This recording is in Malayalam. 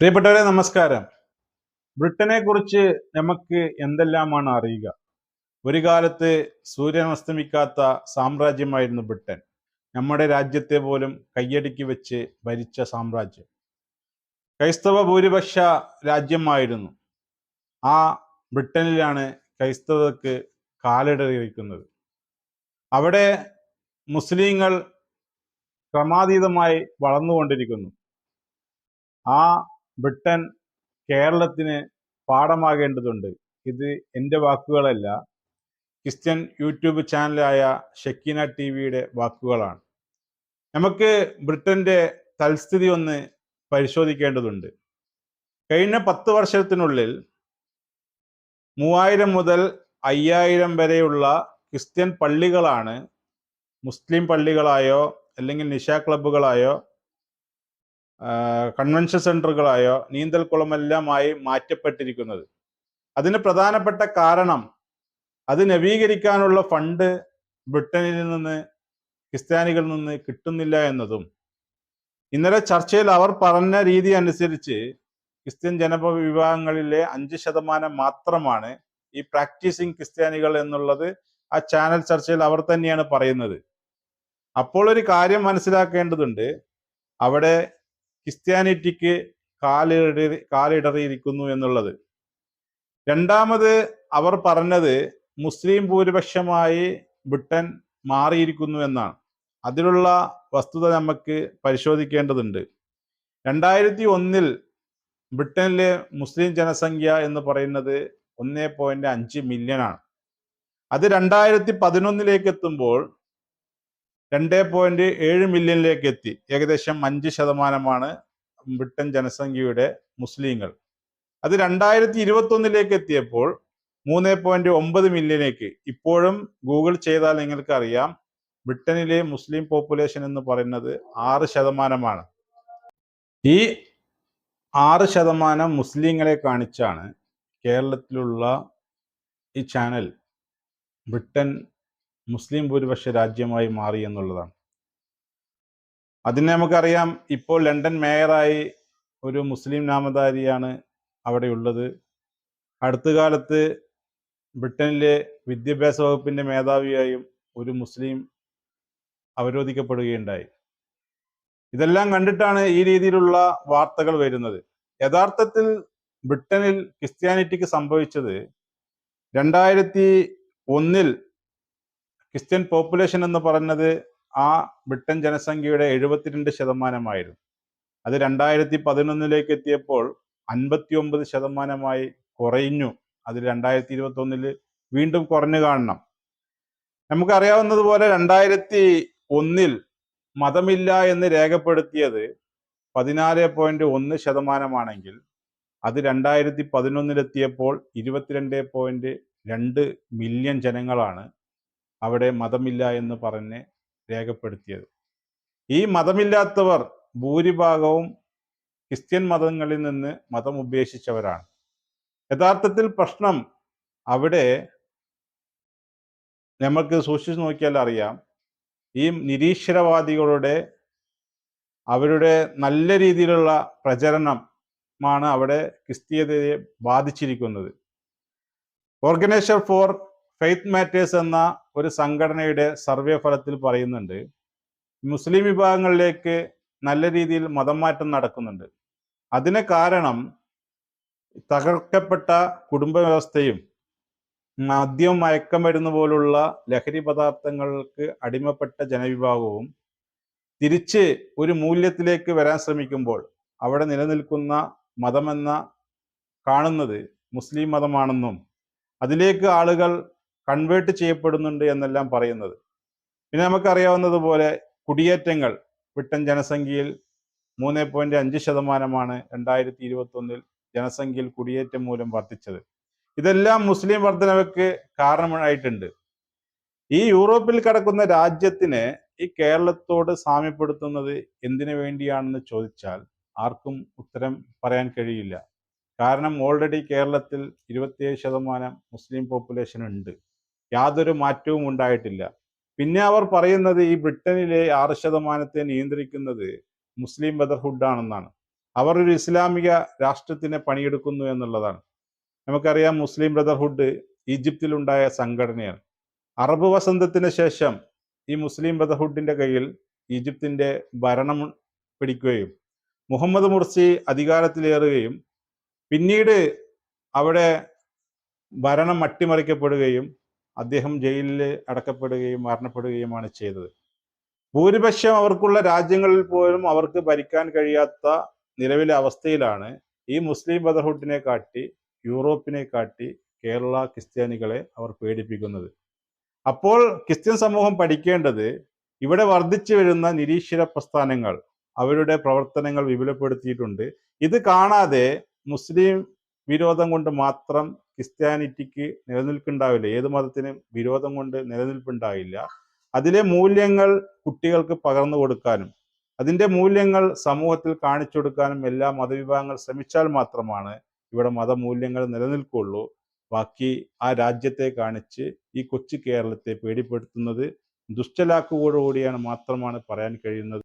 പ്രിയപ്പെട്ടവരെ നമസ്കാരം. ബ്രിട്ടനെ കുറിച്ച് നമുക്ക് എന്തെല്ലാമാണ് അറിയുക? ഒരു കാലത്ത് സൂര്യൻ അസ്തമിക്കാത്ത സാമ്രാജ്യമായിരുന്നു ബ്രിട്ടൻ നമ്മുടെ രാജ്യത്തെ പോലും കയ്യടിക്ക് വെച്ച് ഭരിച്ച സാമ്രാജ്യം. ക്രൈസ്തവ ഭൂരിപക്ഷ രാജ്യമായിരുന്നു. ആ ബ്രിട്ടനിലാണ് ക്രൈസ്തവർക്ക് കാലിടറിയിരിക്കുന്നത്. അവിടെ മുസ്ലിങ്ങൾ ക്രമാതീതമായി വളർന്നുകൊണ്ടിരിക്കുന്നു. ആ ബ്രിട്ടൻ കേരളത്തിന് പാഠമാകേണ്ടതുണ്ട്. ഇത് എന്റെ വാക്കുകളല്ല. ക്രിസ്ത്യൻ യൂട്യൂബ് ചാനലായ ഷക്കീന ടി വിയുടെ വാക്കുകളാണ്. നമുക്ക് ബ്രിട്ടന്റെ തൽസ്ഥിതി ഒന്ന് പരിശോധിക്കേണ്ടതുണ്ട്. കഴിഞ്ഞ പത്ത് വർഷത്തിനുള്ളിൽ മൂവായിരം മുതൽ അയ്യായിരം വരെയുള്ള ക്രിസ്ത്യൻ പള്ളികളാണ് മുസ്ലിം പള്ളികളായോ അല്ലെങ്കിൽ നിശാ ക്ലബ്ബുകളായോ കൺവെൻഷൻ സെന്ററുകളായോ നീന്തൽക്കുളമെല്ലാമായി മാറ്റപ്പെട്ടിരിക്കുന്നത്. അതിന് പ്രധാനപ്പെട്ട കാരണം അത് നവീകരിക്കാനുള്ള ഫണ്ട് ബ്രിട്ടനിൽ നിന്ന് ക്രിസ്ത്യാനികളിൽ നിന്ന് കിട്ടുന്നില്ല എന്നതും. ഇന്നലെ ചർച്ചയിൽ അവർ പറഞ്ഞ രീതി അനുസരിച്ച് ക്രിസ്ത്യൻ ജനവിഭാഗങ്ങളിലെ അഞ്ച് ശതമാനം മാത്രമാണ് ഈ പ്രാക്ടീസിങ് ക്രിസ്ത്യാനികൾ എന്നുള്ളത് ആ ചാനൽ ചർച്ചയിൽ അവർ തന്നെയാണ് പറയുന്നത്. അപ്പോൾ ഒരു കാര്യം മനസ്സിലാക്കേണ്ടതുണ്ട്. അവിടെ ക്രിസ്ത്യാനിറ്റിക്ക് കാലിടറി കാലിടറിയിരിക്കുന്നു എന്നുള്ളത്. രണ്ടാമത് അവർ പറഞ്ഞത് മുസ്ലിം ഭൂരിപക്ഷമായി ബ്രിട്ടൻ മാറിയിരിക്കുന്നു എന്നാണ്. അതിലുള്ള വസ്തുത നമുക്ക് പരിശോധിക്കേണ്ടതുണ്ട്. രണ്ടായിരത്തി ഒന്നിൽ ബ്രിട്ടനിലെ മുസ്ലിം ജനസംഖ്യ എന്ന് പറയുന്നത് ഒന്നേ പോയിന്റ് അഞ്ച് മില്യൺ ആണ് അത് രണ്ടായിരത്തി പതിനൊന്നിലേക്ക് എത്തുമ്പോൾ രണ്ടേ പോയിന്റ് ഏഴ് മില്യണിലേക്ക് എത്തി. ഏകദേശം അഞ്ച് ശതമാനമാണ് ബ്രിട്ടൻ ജനസംഖ്യയുടെ മുസ്ലിങ്ങൾ. അത് രണ്ടായിരത്തി ഇരുപത്തി ഒന്നിലേക്ക് എത്തിയപ്പോൾ മൂന്ന് പോയിന്റ് ഒമ്പത് മില്യണിലേക്ക് ഇപ്പോഴും ഗൂഗിൾ ചെയ്താൽ നിങ്ങൾക്ക് അറിയാം ബ്രിട്ടനിലെ മുസ്ലിം പോപ്പുലേഷൻ എന്ന് പറയുന്നത് ആറ് ശതമാനമാണ്. ഈ ആറ് ശതമാനം മുസ്ലിങ്ങളെ കാണിച്ചാണ് കേരളത്തിലുള്ള ഈ ചാനൽ ബ്രിട്ടൻ മുസ്ലിം ഭൂരിപക്ഷ രാജ്യമായി മാറി എന്നുള്ളതാണ്. അതിനെ നമുക്കറിയാം ഇപ്പോൾ ലണ്ടൻ മേയറായി ഒരു മുസ്ലിം നാമധാരിയാണ് അവിടെ ഉള്ളത്. അടുത്ത കാലത്ത് ബ്രിട്ടനിലെ വിദ്യാഭ്യാസ വകുപ്പിന്റെ മേധാവിയായും ഒരു മുസ്ലിം അവരോധിക്കപ്പെടുകയുണ്ടായി. ഇതെല്ലാം കണ്ടിട്ടാണ് ഈ രീതിയിലുള്ള വാർത്തകൾ വരുന്നത്. യഥാർത്ഥത്തിൽ ബ്രിട്ടനിൽ ക്രിസ്ത്യാനിറ്റിക്ക് സംഭവിച്ചത് രണ്ടായിരത്തി ഒന്നിൽ ക്രിസ്ത്യൻ പോപ്പുലേഷൻ എന്ന് പറഞ്ഞത് ആ ബ്രിട്ടൻ ജനസംഖ്യയുടെ എഴുപത്തിരണ്ട് ശതമാനമായിരുന്നു. അത് രണ്ടായിരത്തി പതിനൊന്നിലേക്ക് എത്തിയപ്പോൾ അൻപത്തി ഒമ്പത് ശതമാനമായി കുറഞ്ഞു അത് രണ്ടായിരത്തി ഇരുപത്തി വീണ്ടും കുറഞ്ഞു കാണണം. നമുക്കറിയാവുന്നതുപോലെ രണ്ടായിരത്തി ഒന്നിൽ മതമില്ല എന്ന് രേഖപ്പെടുത്തിയത് പതിനാല് പോയിന്റ് ഒന്ന് ശതമാനമാണെങ്കിൽ അത് രണ്ടായിരത്തി പതിനൊന്നിലെത്തിയപ്പോൾ ഇരുപത്തിരണ്ട് പോയിന്റ് രണ്ട് മില്യൺ ജനങ്ങളാണ് അവിടെ മതമില്ല എന്ന് പറഞ്ഞ് രേഖപ്പെടുത്തിയത്. ഈ മതമില്ലാത്തവർ ഭൂരിഭാഗവും ക്രിസ്ത്യൻ മതങ്ങളിൽ നിന്ന് മതം ഉപേക്ഷിച്ചവരാണ്. യഥാർത്ഥത്തിൽ പ്രശ്നം അവിടെ നമുക്ക് സൂക്ഷിച്ചു നോക്കിയാൽ അറിയാം. ഈ നിരീശ്വരവാദികളുടെ അവരുടെ നല്ല രീതിയിലുള്ള പ്രചരണമാണ് അവിടെ ക്രിസ്തീയതയെ ബാധിച്ചിരിക്കുന്നത്. ഓർഗനൈസർ ഫോർ ഫെയ്ത്ത് മാറ്റേഴ്സ് എന്ന ഒരു സംഘടനയുടെ സർവേ ഫലത്തിൽ പറയുന്നുണ്ട് മുസ്ലിം വിഭാഗങ്ങളിലേക്ക് നല്ല രീതിയിൽ മതം മാറ്റം നടക്കുന്നുണ്ട്. അതിന് കാരണം തകർക്കപ്പെട്ട കുടുംബ വ്യവസ്ഥയും മദ്യം മയക്കം വരുന്ന പോലുള്ള ലഹരി പദാർത്ഥങ്ങൾക്ക് അടിമപ്പെട്ട ജനവിഭാഗവും തിരിച്ച് ഒരു മൂല്യത്തിലേക്ക് വരാൻ ശ്രമിക്കുമ്പോൾ അവിടെ നിലനിൽക്കുന്ന മതമെന്ന കാണുന്നത് മുസ്ലിം മതമാണെന്നും അതിലേക്ക് ആളുകൾ കൺവേർട്ട് ചെയ്യപ്പെടുന്നുണ്ട് എന്നെല്ലാം പറയുന്നത്. പിന്നെ നമുക്കറിയാവുന്നതുപോലെ കുടിയേറ്റങ്ങൾ ബ്രിട്ടൻ ജനസംഖ്യയിൽ മൂന്ന് പോയിന്റ് അഞ്ച് ശതമാനമാണ് രണ്ടായിരത്തി ഇരുപത്തൊന്നിൽ ജനസംഖ്യയിൽ കുടിയേറ്റം മൂലം വർദ്ധിച്ചത്. ഇതെല്ലാം മുസ്ലിം വർധനവയ്ക്ക് കാരണമായിട്ടുണ്ട്. ഈ യൂറോപ്പിൽ കിടക്കുന്ന രാജ്യത്തിന് ഈ കേരളത്തോട് സാമ്യപ്പെടുത്തുന്നത് എന്തിനു വേണ്ടിയാണെന്ന് ചോദിച്ചാൽ ആർക്കും ഉത്തരം പറയാൻ കഴിയില്ല. കാരണം ഓൾറെഡി കേരളത്തിൽ ഇരുപത്തിയേഴ് ശതമാനം മുസ്ലിം പോപ്പുലേഷൻ ഉണ്ട്. യാതൊരു മാറ്റവും ഉണ്ടായിട്ടില്ല. പിന്നെ അവർ പറയുന്നത് ഈ ബ്രിട്ടനിലെ ആറ് ശതമാനത്തെ നിയന്ത്രിക്കുന്നത് മുസ്ലിം ബ്രദർഹുഡ് ആണെന്നാണ് അവർ ഒരു ഇസ്ലാമിക രാഷ്ട്രത്തിനെ പണിയെടുക്കുന്നു എന്നുള്ളതാണ്. നമുക്കറിയാം മുസ്ലിം ബ്രദർഹുഡ് ഈജിപ്തിലുണ്ടായ സംഘടനയാണ്. അറബ് വസന്തത്തിന് ശേഷം ഈ മുസ്ലിം ബ്രദർഹുഡിന്റെ കയ്യിൽ ഈജിപ്തിന്റെ ഭരണം പിടിക്കുകയും മുഹമ്മദ് മുർസി അധികാരത്തിലേറുകയും പിന്നീട് അവിടെ ഭരണം അട്ടിമറിക്കപ്പെടുകയും അദ്ദേഹം ജയിലിൽ അടക്കപ്പെടുകയും മരണപ്പെടുകയുമാണ് ചെയ്തത്. ഭൂരിപക്ഷം അവർക്കുള്ള രാജ്യങ്ങളിൽ പോലും അവർക്ക് ഭരിക്കാൻ കഴിയാത്ത നിലവിലെ അവസ്ഥയിലാണ് ഈ മുസ്ലിം ബ്രദർഹുഡിനെ കാട്ടി യൂറോപ്പിനെ കാട്ടി കേരള ക്രിസ്ത്യാനികളെ അവർ പേടിപ്പിക്കുന്നത്. അപ്പോൾ ക്രിസ്ത്യൻ സമൂഹം പഠിക്കേണ്ടത് ഇവിടെ വർദ്ധിച്ചു വരുന്ന നിരീശ്വര പ്രസ്ഥാനങ്ങൾ അവരുടെ പ്രവർത്തനങ്ങൾ വിപുലപ്പെടുത്തിയിട്ടുണ്ട്. ഇത് കാണാതെ മുസ്ലിം വിരോധം കൊണ്ട് മാത്രം ക്രിസ്ത്യാനിറ്റിക്ക് നിലനിൽക്കുണ്ടാവില്ല ഏത് മതത്തിനും വിരോധം കൊണ്ട് നിലനിൽപ്പുണ്ടാവില്ല. അതിലെ മൂല്യങ്ങൾ കുട്ടികൾക്ക് പകർന്നു കൊടുക്കാനും അതിന്റെ മൂല്യങ്ങൾ സമൂഹത്തിൽ കാണിച്ചു കൊടുക്കാനും എല്ലാ മതവിഭാഗങ്ങൾ ശ്രമിച്ചാൽ മാത്രമാണ് ഇവിടെ മതമൂല്യങ്ങൾ നിലനിൽക്കുള്ളൂ ബാക്കി ആ രാജ്യത്തെ കാണിച്ച് ഈ കൊച്ചു കേരളത്തെ പേടിപ്പെടുത്തുന്നത് ദുഷ്ടലാക്കുകൂടിയാണ് മാത്രമാണ് പറയാൻ കഴിയുന്നത്.